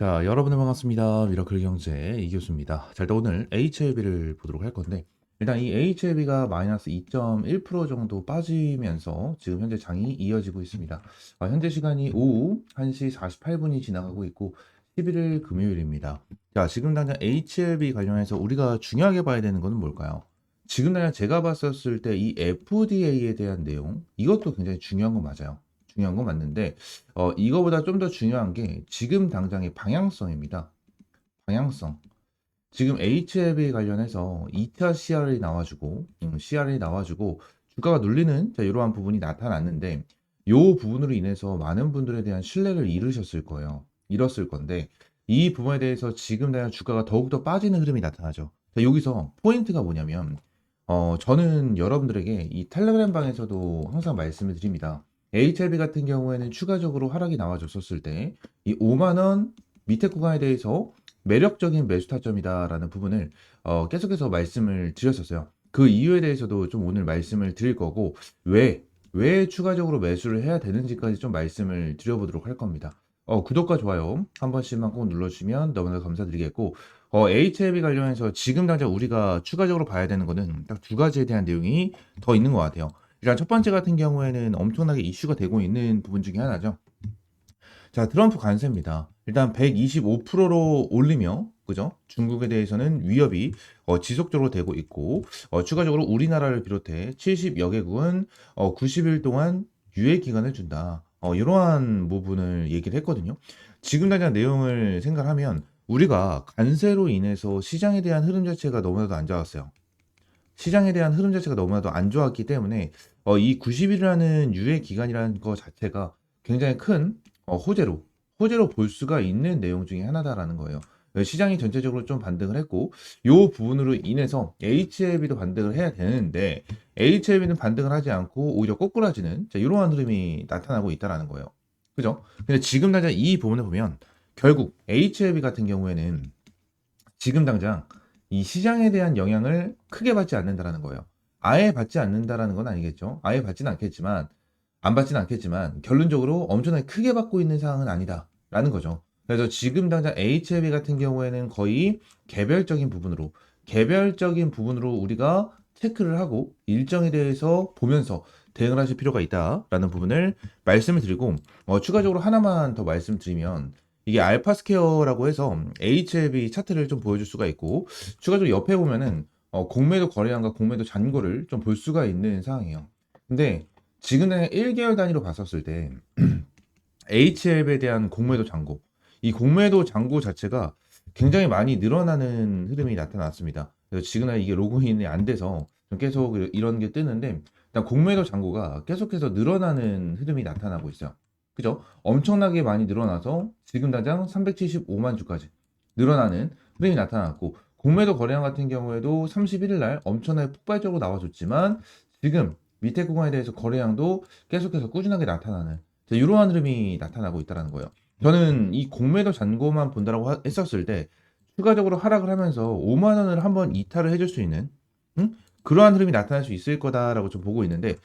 자, 여러분들 반갑습니다. 미라클 경제 이 교수입니다. 자, 일단 오늘 HLB를 보도록 할 건데, 일단 이 HLB가 마이너스 2.1% 정도 빠지면서 지금 현재 장이 이어지고 있습니다. 아, 현재 시간이 오후 1시 48분이 지나가고 있고, 11일 금요일입니다. 자, 지금 당장 HLB 관련해서 우리가 중요하게 봐야 되는 것은 뭘까요? 지금 당장 제가 봤었을 때 이 FDA에 대한 내용, 이것도 굉장히 중요한 건 맞아요. 중요한 건 맞는데, 어, 이거보다 좀 더 중요한 게 지금 당장의 방향성입니다. 방향성. 지금 HLB 관련해서 2차 CR이 나와주고, 음, CR이 나와주고, 주가가 눌리는 자, 이러한 부분이 나타났는데, 요 부분으로 인해서 많은 분들에 대한 신뢰를 잃으셨을 거예요. 잃었을 건데, 이 부분에 대해서 지금 당장 주가가 더욱더 빠지는 흐름이 나타나죠. 자, 여기서 포인트가 뭐냐면, 어, 저는 여러분들에게 이 텔레그램 방에서도 항상 말씀을 드립니다. HLB 같은 경우에는 추가적으로 하락이 나와줬었을 때 이 5만 원 밑에 구간에 대해서 매력적인 매수 타점이다라는 부분을 어, 계속해서 말씀을 드렸었어요. 그 이유에 대해서도 좀 오늘 말씀을 드릴 거고 왜, 왜 추가적으로 매수를 해야 되는지까지 좀 말씀을 드려보도록 할 겁니다. 어, 구독과 좋아요 한 번씩만 꼭 눌러주시면 너무나 감사드리겠고 어, HLB 관련해서 지금 당장 우리가 추가적으로 봐야 되는 거는 딱 두 가지에 대한 내용이 더 있는 것 같아요. 일단 첫 번째 같은 경우에는 엄청나게 이슈가 되고 있는 부분 중에 하나죠. 자, 트럼프 관세입니다. 일단 125%로 올리며, 그죠? 중국에 대해서는 위협이 어, 지속적으로 되고 있고, 어, 추가적으로 우리나라를 비롯해 70여 개국은 어, 90일 동안 유예 기간을 준다. 어, 이러한 부분을 얘기를 했거든요. 지금 당장 내용을 생각하면 우리가 관세로 인해서 시장에 대한 흐름 자체가 너무나도 안 좋았어요. 시장에 대한 흐름 자체가 너무나도 안 좋았기 때문에 어, 이 90일이라는 유예 기간이라는 것 자체가 굉장히 큰 어, 호재로 호재로 볼 수가 있는 내용 중에 하나다라는 거예요. 어, 시장이 전체적으로 좀 반등을 했고 이 부분으로 인해서 HLB도 반등을 해야 되는데 HLB는 반등을 하지 않고 오히려 꼬꾸라지는 자, 이러한 흐름이 나타나고 있다라는 거예요. 그죠? 근데 지금 당장 이 부분을 보면 결국 HLB 같은 경우에는 지금 당장 이 시장에 대한 영향을 크게 받지 않는다라는 거예요. 아예 받지 않는다라는 건 아니겠죠. 아예 받지는 않겠지만 안 받지는 않겠지만 결론적으로 엄청나게 크게 받고 있는 상황은 아니다라는 거죠. 그래서 지금 당장 HLB 같은 경우에는 거의 개별적인 부분으로 개별적인 부분으로 우리가 체크를 하고 일정에 대해서 보면서 대응을 하실 필요가 있다라는 부분을 말씀을 드리고 어, 추가적으로 하나만 더 말씀드리면 이게 알파스퀘어라고 해서 HLB 차트를 좀 보여줄 수가 있고 추가적으로 옆에 보면은 어, 공매도 거래량과 공매도 잔고를 좀 볼 수가 있는 상황이에요. 근데 지금의 1개월 단위로 봤었을 때 HLB에 대한 공매도 잔고 이 공매도 잔고 자체가 굉장히 많이 늘어나는 흐름이 나타났습니다. 그래서 지금은 이게 로그인이 안 돼서 좀 계속 이런 게 뜨는데 일단 공매도 잔고가 계속해서 늘어나는 흐름이 나타나고 있어요. 그죠? 엄청나게 많이 늘어나서 지금 당장 375만 주까지 늘어나는 흐름이 나타났고 공매도 거래량 같은 경우에도 31일 날 엄청나게 폭발적으로 나와줬지만 지금 밑에 구간에 대해서 거래량도 계속해서 꾸준하게 나타나는 자, 이러한 흐름이 나타나고 있다는 거예요. 저는 이 공매도 잔고만 본다라고 하- 했었을 때 추가적으로 하락을 하면서 5만 원을 한번 이탈을 해줄 수 있는 응? 그러한 흐름이 나타날 수 있을 거다라고 좀 보고 있는데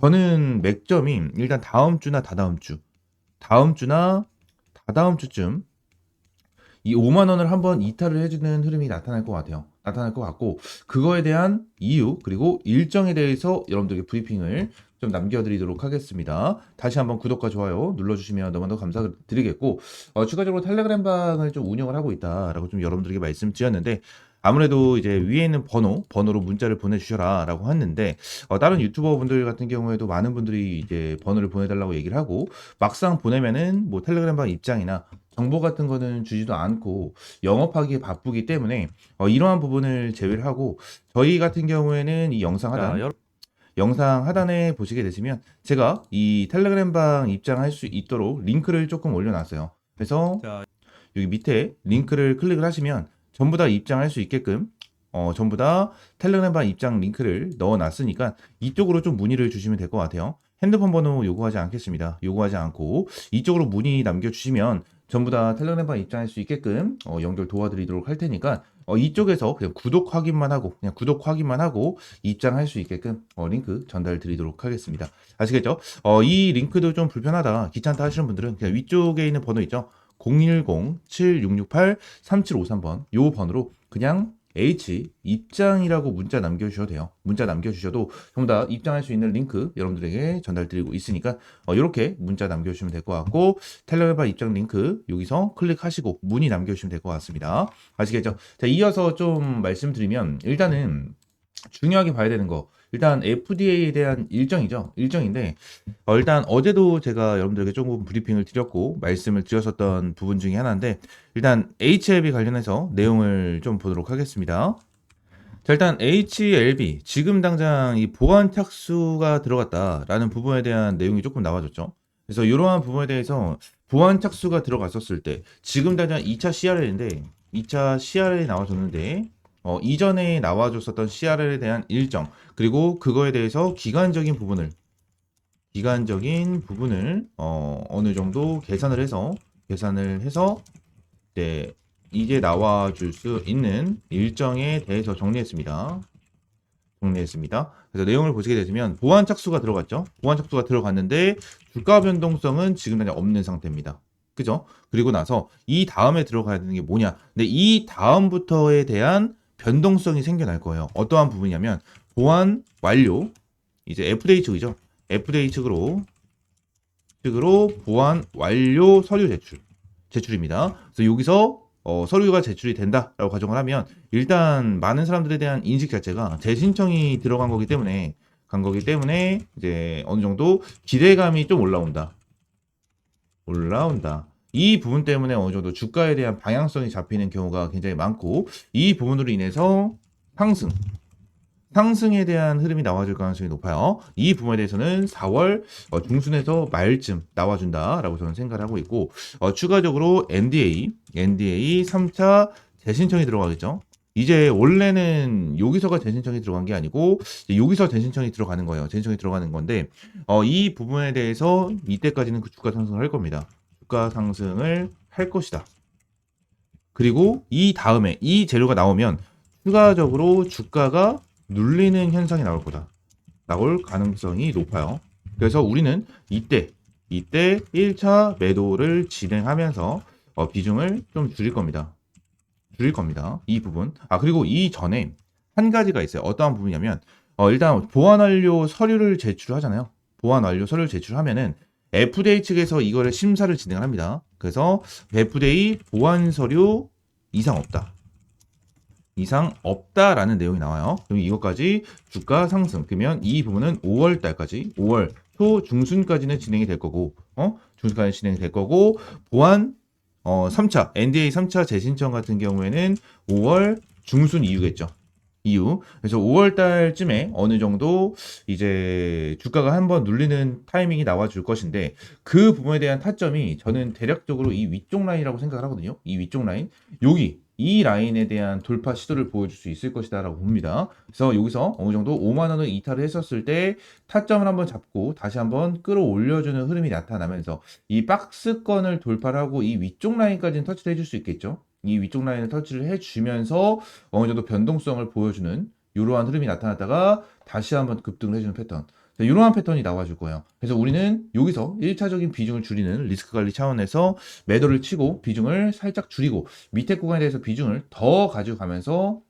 저는 맥점이 일단 다음 주나 다다음 주 다음 주나 다다음 주쯤 이 5만 원을 한번 이탈을 해주는 흐름이 나타날 것 같아요. 나타날 것 같고 그거에 대한 이유 그리고 일정에 대해서 여러분들에게 브리핑을 좀 남겨드리도록 하겠습니다. 다시 한번 구독과 좋아요 눌러주시면 너무나 감사드리겠고 어, 추가적으로 텔레그램 방을 좀 운영을 하고 있다라고 좀 여러분들에게 말씀드렸는데 아무래도 이제 위에 있는 번호 번호로 문자를 보내주셔라 라고 했는데 어, 다른 유튜버 분들 같은 경우에도 많은 분들이 이제 번호를 보내달라고 얘기를 하고 막상 보내면은 뭐 텔레그램 방 입장이나 정보 같은 거는 주지도 않고 영업하기에 바쁘기 때문에 어, 이러한 부분을 제외를 하고 저희 같은 경우에는 이 영상 하단 자, 영상 하단에 보시게 되시면 제가 이 텔레그램 방 입장할 수 있도록 링크를 조금 올려놨어요. 그래서 자, 여기 밑에 링크를 클릭을 하시면 전부 다 입장할 수 있게끔 어, 전부 다 텔레그램 방 입장 링크를 넣어놨으니까 이쪽으로 좀 문의를 주시면 될 것 같아요. 핸드폰 번호 요구하지 않겠습니다. 요구하지 않고 이쪽으로 문의 남겨주시면 전부 다 텔레그램 방 입장할 수 있게끔 어, 연결 도와드리도록 할 테니까 어, 이쪽에서 그냥 구독 확인만 하고 그냥 구독 확인만 하고 입장할 수 있게끔 어, 링크 전달 드리도록 하겠습니다. 아시겠죠? 어, 이 링크도 좀 불편하다, 귀찮다 하시는 분들은 그냥 위쪽에 있는 번호 있죠? 010-7668-3753번 요 번호로 그냥 H 입장이라고 문자 남겨주셔도 돼요. 문자 남겨주셔도 전부 다 입장할 수 있는 링크 여러분들에게 전달드리고 있으니까 어, 이렇게 문자 남겨주시면 될 것 같고 텔레그램 입장 링크 여기서 클릭하시고 문의 남겨주시면 될 것 같습니다. 아시겠죠? 자 이어서 좀 말씀드리면 일단은 중요하게 봐야 되는 거 일단 FDA에 대한 일정이죠. 일정인데 어, 일단 어제도 제가 여러분들에게 조금 브리핑을 드렸고 말씀을 드렸었던 부분 중에 하나인데 일단 HLB 관련해서 내용을 좀 보도록 하겠습니다. 자, 일단 HLB 지금 당장 이 보안 착수가 들어갔다라는 부분에 대한 내용이 조금 나와줬죠. 그래서 이러한 부분에 대해서 보안 착수가 들어갔었을 때 지금 당장 2차 CRL인데 2차 CRL이 나와줬는데 어, 이전에 나와줬었던 CRL에 대한 일정 그리고 그거에 대해서 기간적인 부분을 기간적인 부분을 어, 어느 정도 계산을 해서 계산을 해서 네, 이제 나와줄 수 있는 일정에 대해서 정리했습니다. 정리했습니다. 그래서 내용을 보시게 되시면 보안 착수가 들어갔죠. 보안 착수가 들어갔는데 주가 변동성은 지금 당장 없는 상태입니다. 그죠? 그리고 나서 이 다음에 들어가야 되는 게 뭐냐? 근데 이 다음부터에 대한 변동성이 생겨날 거예요. 어떠한 부분이냐면 보안 완료 이제 FDA 측이죠. FDA 측으로 측으로 보안 완료 서류 제출 제출입니다. 그래서 여기서 어, 서류가 제출이 된다라고 가정을 하면 일단 많은 사람들에 대한 인식 자체가 재신청이 들어간 거기 때문에 간 거기 때문에 이제 어느 정도 기대감이 좀 올라온다. 올라온다. 이 부분 때문에 어느 정도 주가에 대한 방향성이 잡히는 경우가 굉장히 많고 이 부분으로 인해서 상승 상승에 대한 흐름이 나와줄 가능성이 높아요. 이 부분에 대해서는 4월 어, 중순에서 말쯤 나와준다라고 저는 생각을 하고 있고 어, 추가적으로 NDA, NDA 3차 재신청이 들어가겠죠. 이제 원래는 여기서가 재신청이 들어간 게 아니고 여기서 재신청이 들어가는 거예요. 재신청이 들어가는 건데 어, 이 부분에 대해서 이때까지는 그 주가 상승을 할 겁니다. 주가 상승을 할 것이다. 그리고 이 다음에 이 재료가 나오면 추가적으로 주가가 눌리는 현상이 나올 거다. 나올 가능성이 높아요. 그래서 우리는 이때, 이때 1차 매도를 진행하면서 어, 비중을 좀 줄일 겁니다. 줄일 겁니다. 이 부분. 아, 그리고 이 전에 한 가지가 있어요. 어떠한 부분이냐면, 어, 일단 보안 완료 서류를 제출하잖아요. 보안 완료 서류를 제출하면은 FDA 측에서 이거를 심사를 진행합니다. 그래서 FDA 보안 서류 이상 없다. 이상 없다라는 내용이 나와요. 그럼 이것까지 주가 상승. 그러면 이 부분은 5월 달까지, 5월 초 중순까지는 진행이 될 거고, 어? 중순까지 진행이 될 거고, 보안, 어, 3차, NDA 3차 재신청 같은 경우에는 5월 중순 이후겠죠. 이후. 그래서 5월 달쯤에 어느 정도 이제 주가가 한번 눌리는 타이밍이 나와 줄 것인데 그 부분에 대한 타점이 저는 대략적으로 이 위쪽 라인이라고 생각을 하거든요. 이 위쪽 라인. 여기 이 라인에 대한 돌파 시도를 보여줄 수 있을 것이다라고 봅니다. 그래서 여기서 어느 정도 5만 원을 이탈을 했었을 때 타점을 한번 잡고 다시 한번 끌어올려주는 흐름이 나타나면서 이 박스권을 돌파를 하고 이 위쪽 라인까지는 터치를 해줄 수 있겠죠. 이 위쪽 라인을 터치를 해주면서 어느 정도 변동성을 보여주는 이러한 흐름이 나타났다가 다시 한번 급등을 해주는 패턴. 자, 이러한 패턴이 나와줄 거예요. 그래서 우리는 여기서 1차적인 비중을 줄이는 리스크 관리 차원에서 매도를 치고 비중을 살짝 줄이고 밑에 구간에 대해서 비중을 더 가져가면서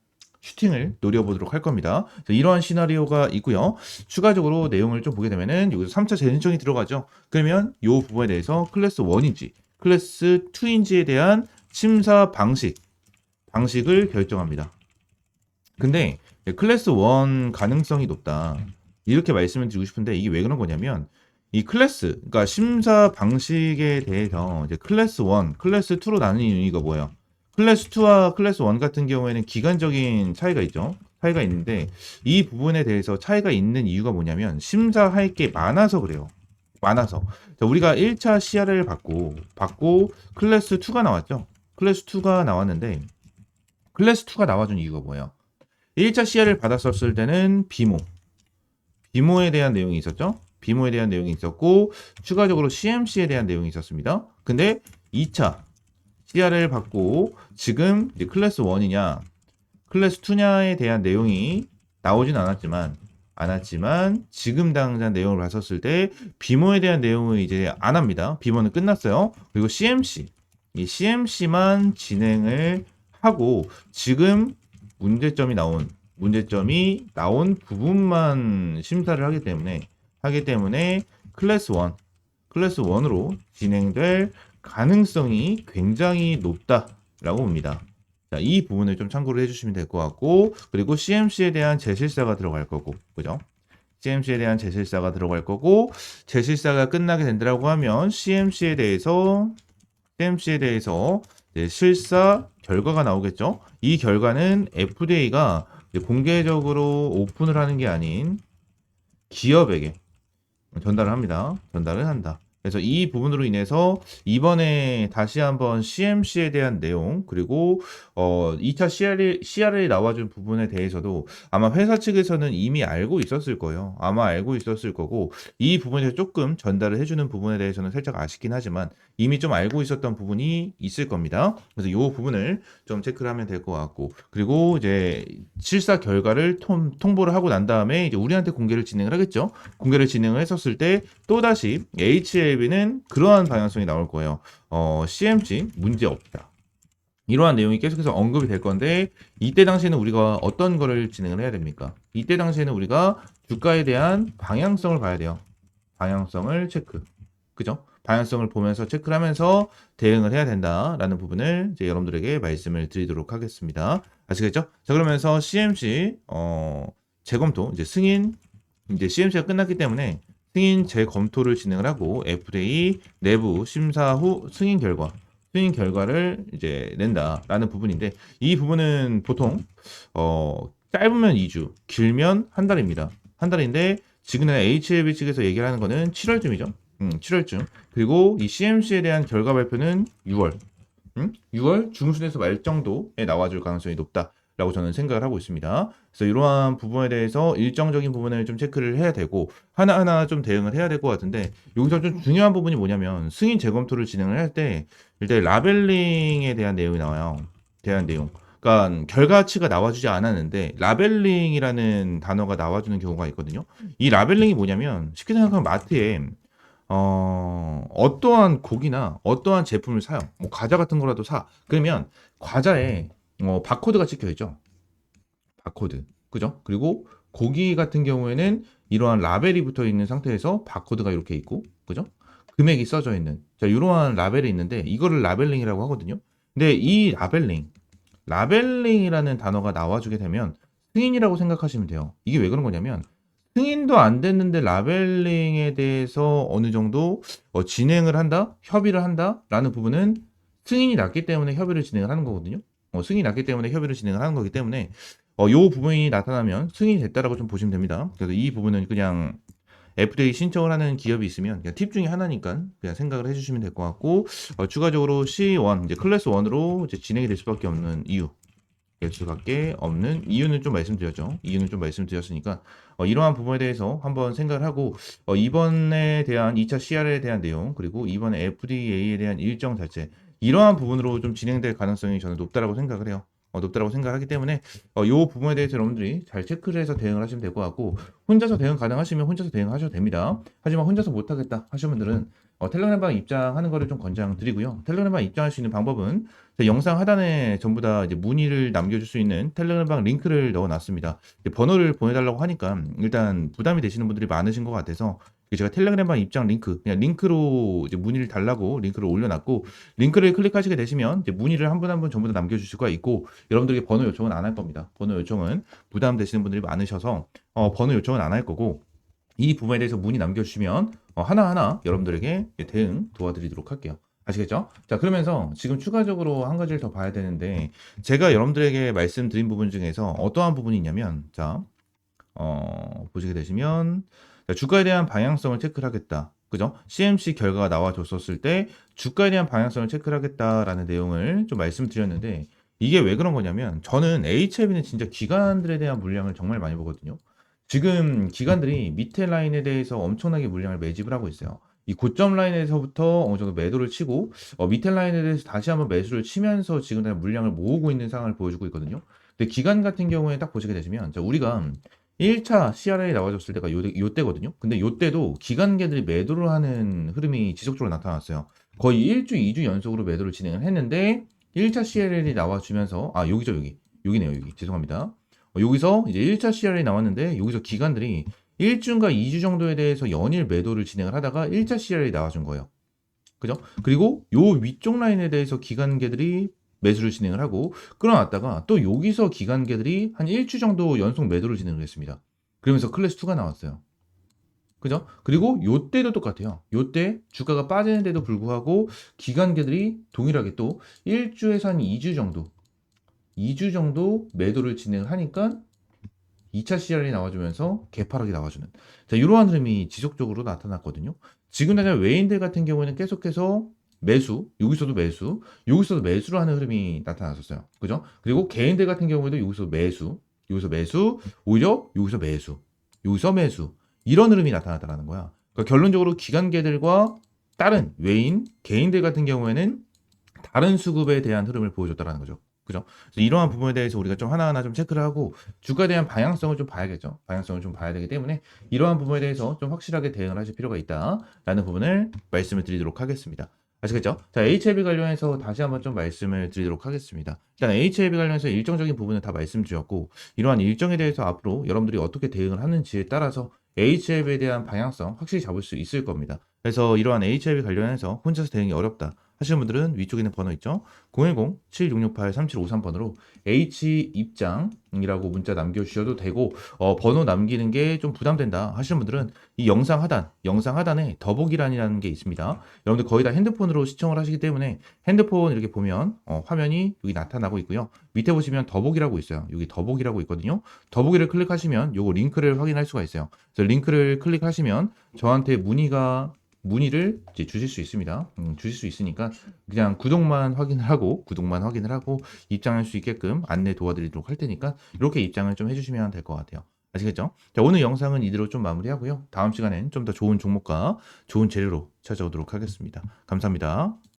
슈팅을 노려보도록 할 겁니다. 자, 이러한 시나리오가 있고요. 추가적으로 내용을 좀 보게 되면은 여기서 3차 재신청이 들어가죠. 그러면 이 부분에 대해서 클래스 1인지 클래스 2인지에 대한 심사 방식 방식을 결정합니다. 근데 클래스 1 가능성이 높다. 이렇게 말씀을 드리고 싶은데 이게 왜 그런 거냐면 이 클래스, 그러니까 심사 방식에 대해서 이제 클래스 1, 클래스 2로 나누는 이유가 뭐예요? 클래스 2와 클래스 1 같은 경우에는 기간적인 차이가 있죠. 차이가 있는데 이 부분에 대해서 차이가 있는 이유가 뭐냐면 심사할 게 많아서 그래요. 많아서. 자, 우리가 1차 CR을 받고 받고 클래스 2가 나왔죠. 클래스 2가 나왔는데 클래스 2가 나와준 이유가 뭐예요? 1차 CR을 받았었을 때는 비모, 비모에 대한 내용이 있었죠. 비모에 대한 내용이 있었고 추가적으로 CMC에 대한 내용이 있었습니다. 근데 2차 CR을 받고 지금 클래스 1이냐 클래스 2냐에 대한 내용이 나오진 않았지만 않았지만 지금 당장 내용을 봤었을 때 비모에 대한 내용을 이제 안 합니다. 비모는 끝났어요. 그리고 CMC 이 CMC만 진행을 하고 지금 문제점이 나온 문제점이 나온 부분만 심사를 하기 때문에 하기 때문에 클래스 1 클래스 1으로 진행될 가능성이 굉장히 높다라고 봅니다. 자, 이 부분을 좀 참고를 해주시면 될 것 같고, 그리고 CMC에 대한 재실사가 들어갈 거고, 그죠? CMC에 대한 재실사가 들어갈 거고, 재실사가 끝나게 된다고 하면 CMC에 대해서 CMC에 대해서 실사 결과가 나오겠죠. 이 결과는 FDA가 공개적으로 오픈을 하는 게 아닌 기업에게 전달을 합니다. 전달을 한다. 그래서 이 부분으로 인해서 이번에 다시 한번 CMC에 대한 내용 그리고 어 2차 CR이, CR이 나와준 부분에 대해서도 아마 회사 측에서는 이미 알고 있었을 거예요. 아마 알고 있었을 거고 이 부분에서 조금 전달을 해주는 부분에 대해서는 살짝 아쉽긴 하지만 이미 좀 알고 있었던 부분이 있을 겁니다. 그래서 이 부분을 좀 체크를 하면 될 것 같고 그리고 이제 실사 결과를 통, 통보를 하고 난 다음에 이제 우리한테 공개를 진행을 하겠죠. 공개를 진행을 했었을 때 또다시 HLB는 그러한 방향성이 나올 거예요. 어, CMC 문제 없다. 이러한 내용이 계속해서 언급이 될 건데 이때 당시에는 우리가 어떤 거를 진행을 해야 됩니까? 이때 당시에는 우리가 주가에 대한 방향성을 봐야 돼요. 방향성을 체크. 그죠? 방향성을 보면서 체크를 하면서 대응을 해야 된다라는 부분을 이제 여러분들에게 말씀을 드리도록 하겠습니다. 아시겠죠? 자, 그러면서 CMC 어 재검토 이제 승인 이제 CMC가 끝났기 때문에 승인 재검토를 진행을 하고 FDA 내부 심사 후 승인 결과 승인 결과를 이제 낸다라는 부분인데 이 부분은 보통 어 짧으면 2주, 길면 한 달입니다. 한 달인데 지금은 HLB 측에서 얘기를 하는 거는 7월쯤이죠. 음, 7월쯤. 그리고 이 CMC에 대한 결과 발표는 6월. 음? 6월 중순에서 말 정도에 나와줄 가능성이 높다. 라고 저는 생각을 하고 있습니다. 그래서 이러한 부분에 대해서 일정적인 부분을 좀 체크를 해야 되고 하나하나 좀 대응을 해야 될 것 같은데 여기서 좀 중요한 부분이 뭐냐면 승인 재검토를 진행을 할 때 일단 라벨링에 대한 내용이 나와요. 대한 내용. 그러니까 결과치가 나와주지 않았는데 라벨링이라는 단어가 나와주는 경우가 있거든요. 이 라벨링이 뭐냐면 쉽게 생각하면 마트에 어, 어떠한 고기나 어떠한 제품을 사요. 뭐 과자 같은 거라도 사. 그러면 과자에 어, 바코드가 찍혀 있죠. 바코드. 그죠? 그리고 고기 같은 경우에는 이러한 라벨이 붙어 있는 상태에서 바코드가 이렇게 있고, 그죠? 금액이 써져 있는. 자, 이러한 라벨이 있는데 이거를 라벨링이라고 하거든요. 근데 이 라벨링, 라벨링이라는 단어가 나와주게 되면 승인이라고 생각하시면 돼요. 이게 왜 그런 거냐면 승인도 안 됐는데 라벨링에 대해서 어느 정도 어, 진행을 한다, 협의를 한다라는 부분은 승인이 났기 때문에 협의를 진행을 하는 거거든요. 어, 승인이 났기 때문에 협의를 진행을 하는 거기 때문에 어, 요 부분이 나타나면 승인이 됐다라고 좀 보시면 됩니다. 그래서 이 부분은 그냥 FDA 신청을 하는 기업이 있으면 그냥 팁 중에 하나니까 그냥 생각을 해주시면 될 것 같고 어, 추가적으로 C1 이제 클래스 1으로 이제 진행이 될 수밖에 없는 이유 될 수밖에 없는 이유는 좀 말씀드렸죠. 이유는 좀 말씀드렸으니까 어, 이러한 부분에 대해서 한번 생각을 하고 어, 이번에 대한 2차 CR에 대한 내용 그리고 이번에 FDA에 대한 일정 자체 이러한 부분으로 좀 진행될 가능성이 저는 높다라고 생각을 해요. 어, 높다라고 생각하기 때문에 어, 이 부분에 대해서 여러분들이 잘 체크를 해서 대응을 하시면 될 것 같고 혼자서 대응 가능하시면 혼자서 대응하셔도 됩니다. 하지만 혼자서 못하겠다 하시는 분들은 어, 텔레그램방 입장하는 거를 좀 권장드리고요. 텔레그램방 입장할 수 있는 방법은 영상 하단에 전부 다 이제 문의를 남겨줄 수 있는 텔레그램방 링크를 넣어놨습니다. 번호를 보내달라고 하니까 일단 부담이 되시는 분들이 많으신 것 같아서 제가 텔레그램방 입장 링크 그냥 링크로 문의를 달라고 링크를 올려놨고 링크를 클릭하시게 되시면 문의를 한 분 한 분 전부 다 남겨주실 수가 있고 여러분들에게 번호 요청은 안 할 겁니다. 번호 요청은 부담 되시는 분들이 많으셔서 어, 번호 요청은 안 할 거고 이 부분에 대해서 문의 남겨주시면 어, 하나하나 여러분들에게 대응 도와드리도록 할게요. 아시겠죠? 자, 그러면서 지금 추가적으로 한 가지를 더 봐야 되는데, 제가 여러분들에게 말씀드린 부분 중에서 어떠한 부분이 있냐면, 자, 어, 보시게 되시면, 자, 주가에 대한 방향성을 체크를 하겠다. 그죠? CMC 결과가 나와줬었을 때, 주가에 대한 방향성을 체크를 하겠다라는 내용을 좀 말씀드렸는데, 이게 왜 그런 거냐면, 저는 HLB는 진짜 기관들에 대한 물량을 정말 많이 보거든요. 지금 기관들이 밑에 라인에 대해서 엄청나게 물량을 매집을 하고 있어요. 이 고점 라인에서부터 어느 정도 매도를 치고 어, 밑에 라인에 대해서 다시 한번 매수를 치면서 지금 다 물량을 모으고 있는 상황을 보여주고 있거든요. 근데 기간 같은 경우에 딱 보시게 되시면 자, 우리가 1차 CRA 나와줬을 때가 요, 요 때거든요. 근데 요 때도 기관계들이 매도를 하는 흐름이 지속적으로 나타났어요. 거의 1주, 2주 연속으로 매도를 진행을 했는데 1차 CRL이 나와주면서 아 여기죠 여기 여기네요 여기 죄송합니다 어, 여기서 이제 1차 CRL이 나왔는데 여기서 기관들이 1주인가 2주 정도에 대해서 연일 매도를 진행을 하다가 1차 CRL이 나와준 거예요 그죠? 그리고 요 위쪽 라인에 대해서 기관계들이 매수를 진행을 하고 끌어놨다가 또 여기서 기관계들이 한 1주 정도 연속 매도를 진행을 했습니다 그러면서 클래스 2가 나왔어요 그죠? 그리고 요때도 똑같아요. 요때 주가가 빠지는데도 불구하고 기관계들이 동일하게 또 1주에서 한 2주 정도 2주 정도 매도를 진행을 하니까 2차 CR이 나와주면서 개파락이 나와주는 자 이러한 흐름이 지속적으로 나타났거든요. 지금 당장 외인들 같은 경우에는 계속해서 매수, 여기서도 매수, 여기서도 매수를 하는 흐름이 나타났었어요. 그죠? 그리고 개인들 같은 경우에도 여기서 매수, 여기서 매수, 오히려 여기서 매수, 여기서 매수 이런 흐름이 나타났다는 거야. 그러니까 결론적으로 기관계들과 다른 외인, 개인들 같은 경우에는 다른 수급에 대한 흐름을 보여줬다는 거죠. 그죠? 이러한 부분에 대해서 우리가 좀 하나하나 좀 체크를 하고 주가에 대한 방향성을 좀 봐야겠죠. 방향성을 좀 봐야 되기 때문에 이러한 부분에 대해서 좀 확실하게 대응을 하실 필요가 있다라는 부분을 말씀을 드리도록 하겠습니다. 아시겠죠? 자, HLB 관련해서 다시 한번 좀 말씀을 드리도록 하겠습니다. 일단 HLB 관련해서 일정적인 부분은 다 말씀드렸고 이러한 일정에 대해서 앞으로 여러분들이 어떻게 대응을 하는지에 따라서 HLB에 대한 방향성 확실히 잡을 수 있을 겁니다. 그래서 이러한 HLB 관련해서 혼자서 대응이 어렵다 하시는 분들은 위쪽에 있는 번호 있죠? 010-7668-3753번으로 H 입장이라고 문자 남겨주셔도 되고 어, 번호 남기는 게 좀 부담된다 하시는 분들은 이 영상 하단, 영상 하단에 더보기란이라는 게 있습니다. 여러분들 거의 다 핸드폰으로 시청을 하시기 때문에 핸드폰 이렇게 보면 어, 화면이 여기 나타나고 있고요. 밑에 보시면 더보기라고 있어요. 여기 더보기라고 있거든요. 더보기를 클릭하시면 요거 링크를 확인할 수가 있어요. 그래서 링크를 클릭하시면 저한테 문의가 문의를 이제 주실 수 있습니다. 음, 주실 수 있으니까 그냥 구독만 확인을 하고 구독만 확인을 하고 입장할 수 있게끔 안내 도와드리도록 할 테니까 이렇게 입장을 좀 해주시면 될 것 같아요. 아시겠죠? 자, 오늘 영상은 이대로 좀 마무리하고요. 다음 시간엔 좀 더 좋은 종목과 좋은 재료로 찾아오도록 하겠습니다. 감사합니다.